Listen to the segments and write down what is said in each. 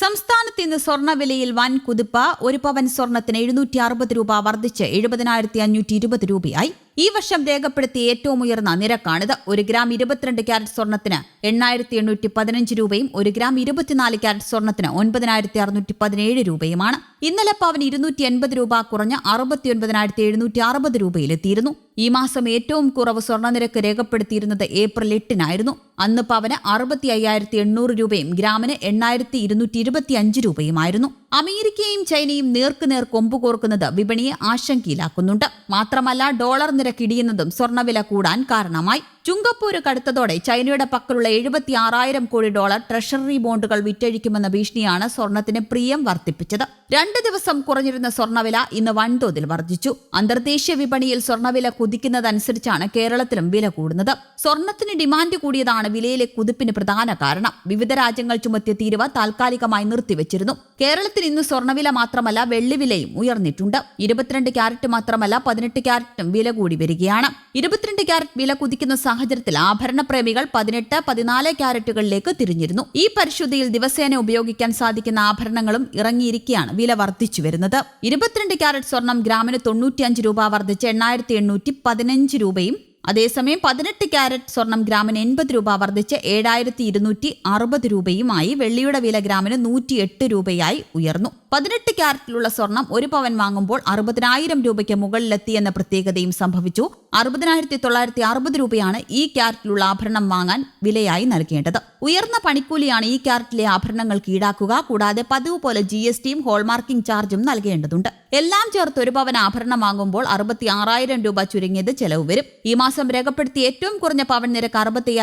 സംസ്ഥാനത്ത് ഇന്ന് സ്വർണവിലയിൽ വൻ കുതിപ്പ് ഒരു പവൻ സ്വർണത്തിന് എഴുന്നൂറ്റി അറുപത് രൂപ വർദ്ധിച്ച് എഴുപതിനായിരത്തി അഞ്ഞൂറ്റി ഇരുപത് രൂപയായി. ഈ വർഷം രേഖപ്പെടുത്തിയ ഏറ്റവും ഉയർന്ന നിരക്കാണിത്. ഒരു ഗ്രാം ഇരുപത്തിരണ്ട് ക്യാരറ്റ് സ്വർണത്തിന് എണ്ണായിരത്തി എണ്ണൂറ്റി പതിനഞ്ച് രൂപയും ഒരു ഗ്രാം ഇരുപത്തിനാല് ക്യാരറ്റ് സ്വർണത്തിന് ഒൻപതിനായിരത്തി അറുന്നൂറ്റി പതിനേഴ് രൂപയുമാണ്. ഇന്നലെ പവൻ ഇരുന്നൂറ്റി എൺപത് രൂപ കുറഞ്ഞ് അറുപത്തി ഒൻപതിനായിരത്തി എഴുന്നൂറ്റി അറുപത് രൂപയിലെത്തിയിരുന്നു. ഈ മാസം ഏറ്റവും കുറവ് സ്വർണനിരക്ക് രേഖപ്പെടുത്തിയിരുന്നത് ഏപ്രിൽ എട്ടിനായിരുന്നു. അന്ന് പവന് അറുപത്തി അയ്യായിരത്തി എണ്ണൂറ് രൂപയും ഗ്രാമിന് എണ്ണായിരത്തി ഇരുന്നൂറ്റി ഇരുപത്തി അഞ്ച് രൂപയുമായിരുന്നു. അമേരിക്കയും ചൈനയും നേർക്കുനേർ കൊമ്പ് കോർക്കുന്നത് വിപണിയെ ആശങ്കയിലാക്കുന്നുണ്ട്. മാത്രമല്ല ഡോളർ നിരക്ക് ഇടിയുന്നതും സ്വർണവില കൂടാൻ കാരണമായി. ചുങ്കപ്പൂര് കടുത്തതോടെ ചൈനയുടെ പക്കലുള്ള എഴുപത്തി ആറായിരം കോടി ഡോളർ ട്രഷറി ബോണ്ടുകൾ വിറ്റഴിക്കുമെന്ന ഭീഷണിയാണ് സ്വർണത്തിന് പ്രിയം വർദ്ധിപ്പിച്ചത്. രണ്ട് ദിവസം കുറഞ്ഞിരുന്ന സ്വർണവില ഇന്ന് വൻതോതിൽ വർദ്ധിച്ചു. അന്തർദേശീയ വിപണിയിൽ സ്വർണവില കുതിക്കുന്നതനുസരിച്ചാണ് കേരളത്തിലും വില കൂടുന്നത്. സ്വർണത്തിന് ഡിമാൻഡ് കൂടിയതാണ് വിലയിലെ കുതിപ്പിന് പ്രധാന കാരണം. വിവിധ രാജ്യങ്ങൾ ചുമത്തിയ തീരുവ താൽക്കാലികമായി നിർത്തിവച്ചിരുന്നു. കേരളത്തിൽ ഇന്ന് സ്വർണവില മാത്രമല്ല വെള്ളിവിലയും ഉയർന്നിട്ടുണ്ട്. ഇരുപത്തിരണ്ട് ക്യാരറ്റ് മാത്രമല്ല പതിനെട്ട് ക്യാരറ്റും വില കൂടി വരികയാണ്. ഇരുപത്തിരണ്ട് ക്യാരറ്റ് വില കുതിക്കുന്ന സാഹചര്യത്തിൽ ആഭരണ പ്രേമികൾ പതിനെട്ട് പതിനാല് ക്യാരറ്റുകളിലേക്ക് തിരിഞ്ഞിരുന്നു. ഈ പരിശുദ്ധിയിൽ ദിവസേന ഉപയോഗിക്കാൻ സാധിക്കുന്ന ആഭരണങ്ങളും ഇറങ്ങിയിരിക്കെയാണ് വില വർദ്ധിച്ചു വരുന്നത്. ഇരുപത്തിരണ്ട് ക്യാരറ്റ് സ്വർണം ഗ്രാമിന് തൊണ്ണൂറ്റിയഞ്ച് രൂപ വർദ്ധിച്ച് എണ്ണായിരത്തി എണ്ണൂറ്റി പതിനഞ്ച് രൂപയും അതേസമയം പതിനെട്ട് ക്യാരറ്റ് സ്വർണം ഗ്രാമിന് എൺപത് രൂപ വർദ്ധിച്ച് ഏഴായിരത്തി ഇരുന്നൂറ്റി അറുപത് രൂപയുമായി വെള്ളിയുടെ വില ഗ്രാമിന് നൂറ്റി എട്ട് രൂപയായി ഉയർന്നു. പതിനെട്ട് ക്യാരറ്റിലുള്ള സ്വർണം ഒരു പവൻ വാങ്ങുമ്പോൾ അറുപതിനായിരം രൂപയ്ക്ക് മുകളിലെത്തിയെന്ന പ്രത്യേകതയും സംഭവിച്ചു. അറുപതിനായിരത്തി തൊള്ളായിരത്തി അറുപത് രൂപയാണ് ഈ ക്യാരറ്റിലുള്ള ആഭരണം വാങ്ങാൻ വിലയായി നൽകേണ്ടത്. ഉയർന്ന പണിക്കൂലിയാണ് ഈ ക്യാരറ്റിലെ ആഭരണങ്ങൾക്ക് ഈടാക്കുക. കൂടാതെ പതിവ് പോലെ ജി എസ് ടിയും ഹോൾമാർക്കിംഗ് ചാർജും നൽകേണ്ടതുണ്ട്. എല്ലാം ചേർത്ത് ഒരു പവൻ ആഭരണം വാങ്ങുമ്പോൾ അറുപത്തി ആറായിരം രൂപ ചുരുങ്ങിയത് ചെലവ് വരും. ഈ മാസം രേഖപ്പെടുത്തിയ ഏറ്റവും കുറഞ്ഞ പവൻ നിരക്ക് അറുപത്തി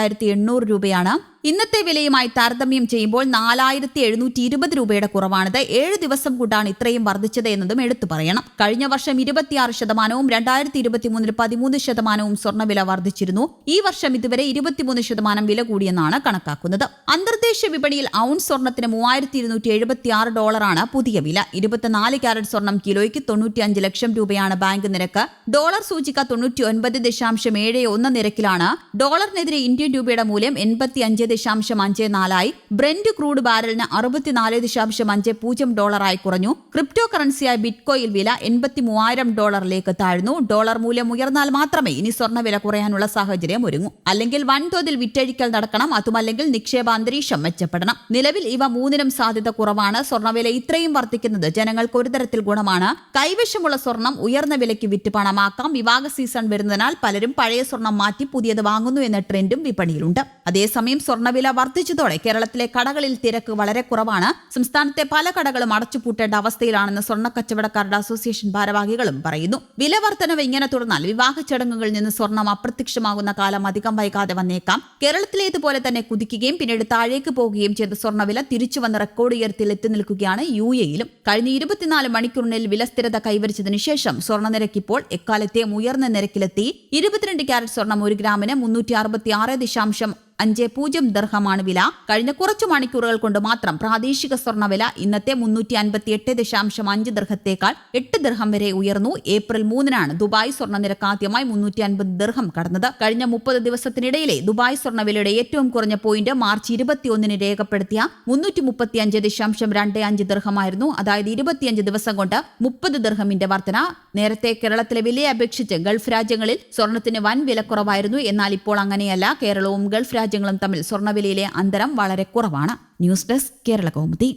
രൂപയാണ് ഇന്നത്തെ വിലയുമായി താരതമ്യം ചെയ്യുമ്പോൾ നാലായിരത്തി എഴുന്നൂറ്റി ഇരുപത് രൂപയുടെ കുറവാണിത്. ഏഴ് ദിവസം കൊണ്ടാണ് ഇത്രയും വർദ്ധിച്ചത് എന്നതും എടുത്തു പറയണം. കഴിഞ്ഞ വർഷം ഇരുപത്തിയാറ് ശതമാനവും രണ്ടായിരത്തി ഇരുപത്തിമൂന്നിൽ പതിമൂന്ന് ശതമാനവും സ്വർണവില വർദ്ധിച്ചിരുന്നു. ഈ വർഷം ഇതുവരെ ഇരുപത്തിമൂന്ന് ശതമാനം വില കൂടിയെന്നാണ് കണക്കാക്കുന്നത്. അന്തർദേശീയ വിപണിയിൽ ഔൺസ് സ്വർണത്തിന് മൂവായിരത്തി ഇരുന്നൂറ്റി എഴുപത്തി ആറ് ഡോളറാണ് പുതിയ വില. ഇരുപത്തിനാല് ക്യാരറ്റ് സ്വർണം കിലോയ്ക്ക് തൊണ്ണൂറ്റിയഞ്ച് ലക്ഷം രൂപയാണ് ബാങ്ക് നിരക്ക്. ഡോളർ സൂചിക തൊണ്ണൂറ്റി ഒൻപത് ദശാംശം ഏഴ് ഒന്ന് നിരക്കിലാണ്. ഡോളറിനെതിരെ ഇന്ത്യൻ രൂപയുടെ മൂല്യം എൺപത്തി അഞ്ച് ദശാംശം അഞ്ച് നാലായി. ബ്രെൻഡ് ക്രൂഡ് ബാരലിന് അറുപത്തിനാല് ദശാംശം അഞ്ച് പൂജ്യം ഡോളറായി കുറഞ്ഞു. ക്രിപ്റ്റോ കറൻസിയായ ബിറ്റ്കോയിൽ വില എൺപത്തി മൂവായിരം ഡോളറിലേക്ക് താഴ്ന്നു. ഡോളർ മൂല്യം ഉയർന്നാൽ മാത്രമേ ഇനി സ്വർണവില കുറയാനുള്ള സാഹചര്യം ഒരുങ്ങൂ. അല്ലെങ്കിൽ വൻതോതിൽ വിറ്റഴിക്കൽ നടക്കണം. അതുമല്ലെങ്കിൽ നിക്ഷേപ അന്തരീക്ഷം മെച്ചപ്പെടണം. നിലവിൽ ഇവ മൂന്നിനും സാധ്യത കുറവാണ്. സ്വർണവില ഇത്രയും വർദ്ധിക്കുന്നത് ജനങ്ങൾക്ക് ഒരു തരത്തിൽ ഗുണമാണ്. കൈവശമുള്ള സ്വർണം ഉയർന്ന വിലയ്ക്ക് വിറ്റ് പണമാക്കാം. വിവാഹ സീസൺ വരുന്നതിനാൽ പലരും പഴയ സ്വർണം മാറ്റി പുതിയത് വാങ്ങുന്നു എന്ന ട്രെൻഡും വിപണിയിലുണ്ട്. അതേസമയം സ്വർണവില വർദ്ധിച്ചതോടെ കേരളത്തിലെ കടകളിൽ തിരക്ക് വളരെ കുറവാണ്. സംസ്ഥാനത്തെ പല കടകളും അടച്ചുപൂട്ടേണ്ട അവസ്ഥയിലാണെന്ന് സ്വർണ കച്ചവടക്കാരുടെ അസോസിയേഷൻ ഭാരവാഹികളും പറയുന്നു. വില വർധനവ് ഇങ്ങനെ തുടർന്നാൽ വിവാഹ ചടങ്ങുകളിൽ നിന്ന് സ്വർണം അപ്രത്യക്ഷമാകുന്ന കാലം അധികം വൈകാതെ വന്നേക്കാം. കേരളത്തിലേതുപോലെ തന്നെ കുതിക്കുകയും പിന്നീട് താഴേക്ക് പോകുകയും ചെയ്ത സ്വർണവില തിരിച്ചു വന്ന റെക്കോർഡ് ഉയരത്തിൽ എത്തി നിൽക്കുകയാണ് യു എയിലും കഴിഞ്ഞ ഇരുപത്തിനാല് മണിക്കൂറിനിൽ വില സ്ഥിരത കൈവരിച്ചതിന് ശേഷം സ്വർണനിരക്ക് ഇപ്പോൾ എക്കാലത്തെയും ഉയർന്ന നിരക്കിലെത്തി. ഇരുപത്തിരണ്ട് ക്യാരറ്റ് സ്വർണം ഒരു ഗ്രാമിന് മുന്നൂറ്റി അറുപത്തി ആറ് ദശാംശം അഞ്ച് പൂജ്യം ദർഹമാണ് വില. കഴിഞ്ഞ കുറച്ചു മണിക്കൂറുകൾ കൊണ്ട് മാത്രം പ്രാദേശിക സ്വർണവില ഇന്നത്തെ മുന്നൂറ്റി അൻപത്തി എട്ട് ദശാംശം അഞ്ച് ദർഹത്തേക്കാൾ എട്ട് ദർഹം വരെ ഉയർന്നു. ഏപ്രിൽ മൂന്നിനാണ് ദുബായ് സ്വർണ നിരക്ക് ആദ്യമായി മുന്നൂറ്റി അൻപത് ദർഹം കടന്നത്. കഴിഞ്ഞ മുപ്പത് ദിവസത്തിനിടയിലെ ദുബായ് സ്വർണവിലയുടെ ഏറ്റവും കുറഞ്ഞ പോയിന്റ് മാർച്ച് ഇരുപത്തിയൊന്നിന് രേഖപ്പെടുത്തിയ മുന്നൂറ്റി മുപ്പത്തി അഞ്ച് ദശാംശം രണ്ട് അഞ്ച് ദർഹമായിരുന്നു. അതായത് ഇരുപത്തിയഞ്ച് ദിവസം കൊണ്ട് മുപ്പത് ദർഹമിന്റെ വർധന. നേരത്തെ കേരളത്തിലെ വിലയെ അപേക്ഷിച്ച് ഗൾഫ് രാജ്യങ്ങളിൽ സ്വർണത്തിന് വൻ വിലക്കുറവായിരുന്നു. എന്നാൽ ഇപ്പോൾ അങ്ങനെയല്ല. കേരളവും ഗൾഫ് രാജ്യങ്ങളും തമ്മിൽ സ്വർണവിലയിലെ അന്തരം വളരെ കുറവാണ്. News desk Kerala Kaumudi.